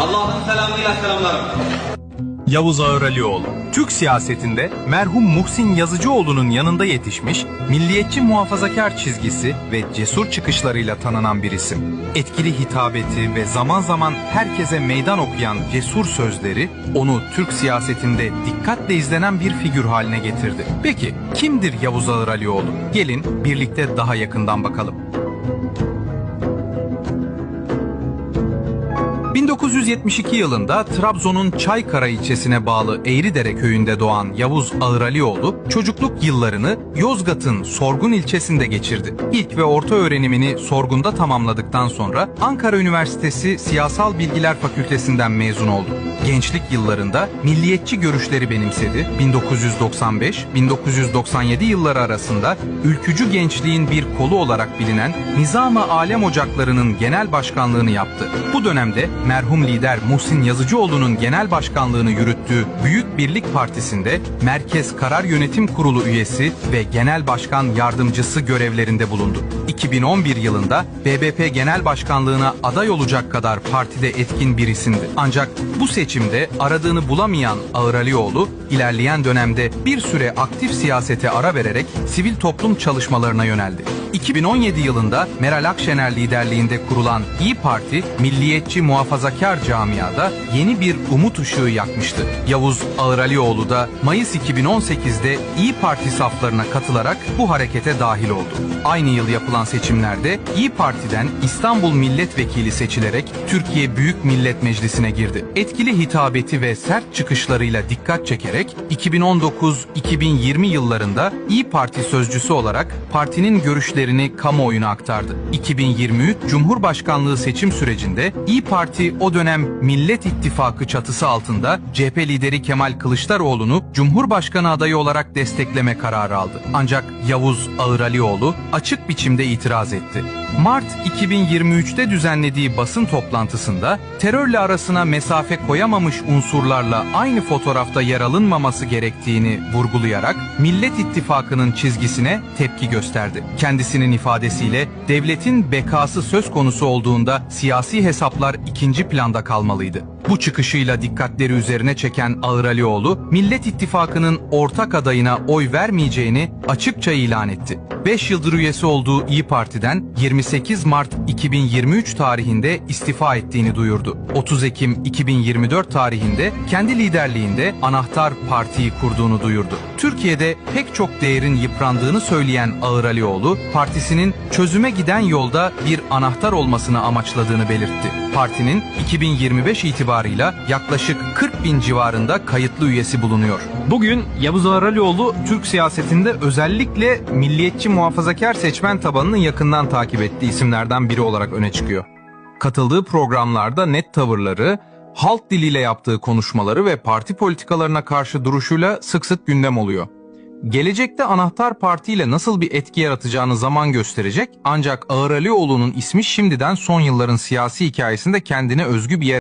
Allah'ın selamıyla selamlarım. Yavuz Ağıralioğlu, Türk siyasetinde merhum Muhsin Yazıcıoğlu'nun yanında yetişmiş, milliyetçi muhafazakar çizgisi ve cesur çıkışlarıyla tanınan bir isim. Etkili hitabeti ve zaman zaman herkese meydan okuyan cesur sözleri onu Türk siyasetinde dikkatle izlenen bir figür haline getirdi. Peki kimdir Yavuz Ağıralioğlu? Gelin birlikte daha yakından bakalım. 1972 yılında Trabzon'un Çaykara ilçesine bağlı Eğridere köyünde doğan Yavuz Ağıralioğlu çocukluk yıllarını Yozgat'ın Sorgun ilçesinde geçirdi. İlk ve orta öğrenimini Sorgun'da tamamladıktan sonra Ankara Üniversitesi Siyasal Bilgiler Fakültesinden mezun oldu. Gençlik yıllarında milliyetçi görüşleri benimsedi. 1995-1997 yılları arasında ülkücü gençliğin bir kolu olarak bilinen Nizam-ı Alem Ocakları'nın genel başkanlığını yaptı. Bu dönemde merhum lider Muhsin Yazıcıoğlu'nun genel başkanlığını yürüttüğü Büyük Birlik Partisi'nde Merkez Karar Yönetim Kurulu üyesi ve genel başkan yardımcısı görevlerinde bulundu. 2011 yılında BBP Genel Başkanlığına aday olacak kadar partide etkin bir isimdi. Ancak bu seçimde aradığını bulamayan Ağıralioğlu ilerleyen dönemde bir süre aktif siyasete ara vererek sivil toplum çalışmalarına yöneldi. 2017 yılında Meral Akşener liderliğinde kurulan İyi Parti, milliyetçi muhafazakar camiada yeni bir umut ışığı yakmıştı. Yavuz Ağıralioğlu da Mayıs 2018'de İyi Parti saflarına katılarak bu harekete dahil oldu. Aynı yıl yapılan seçimlerde İyi Parti'den İstanbul Milletvekili seçilerek Türkiye Büyük Millet Meclisi'ne girdi. Etkili hitabeti ve sert çıkışlarıyla dikkat çekerek 2019-2020 yıllarında İyi Parti sözcüsü olarak partinin görüşlerini kamuoyuna aktardı. 2023 Cumhurbaşkanlığı seçim sürecinde İyi Parti o dönem Millet İttifakı çatısı altında CHP lideri Kemal Kılıçdaroğlu'nu Cumhurbaşkanı adayı olarak destekleme kararı aldı. Ancak Yavuz Ağıralioğlu açık biçimde itiraz etti. Mart 2023'te düzenlediği basın toplantısında terörle arasına mesafe koyamamış unsurlarla aynı fotoğrafta yer alınmaması gerektiğini vurgulayarak Millet İttifakı'nın çizgisine tepki gösterdi. Kendisinin ifadesiyle devletin bekası söz konusu olduğunda siyasi hesaplar ikinci planda kalmalıydı. Bu çıkışıyla dikkatleri üzerine çeken Ağıralioğlu, Millet İttifakı'nın ortak adayına oy vermeyeceğini açıkça ilan etti. 5 yıldır üyesi olduğu İyi Parti'den 28 Mart 2023 tarihinde istifa ettiğini duyurdu. 30 Ekim 2024 tarihinde kendi liderliğinde Anahtar Parti'yi kurduğunu duyurdu. Türkiye'de pek çok değerin yıprandığını söyleyen Ağıralioğlu, partisinin çözüme giden yolda bir anahtar olmasını amaçladığını belirtti. Partinin 2025 itibarıyla yaklaşık 40 bin civarında kayıtlı üyesi bulunuyor. Bugün Yavuz Ağralioğlu Türk siyasetinde özellikle milliyetçi muhafazakar seçmen tabanını yakından takip ettiği isimlerden biri olarak öne çıkıyor. Katıldığı programlarda net tavırları, halk diliyle yaptığı konuşmaları ve parti politikalarına karşı duruşuyla sık sık gündem oluyor. Gelecekte Anahtar Parti ile nasıl bir etki yaratacağını zaman gösterecek ancak Ağıralioğlu'nun ismi şimdiden son yılların siyasi hikayesinde kendine özgü bir yer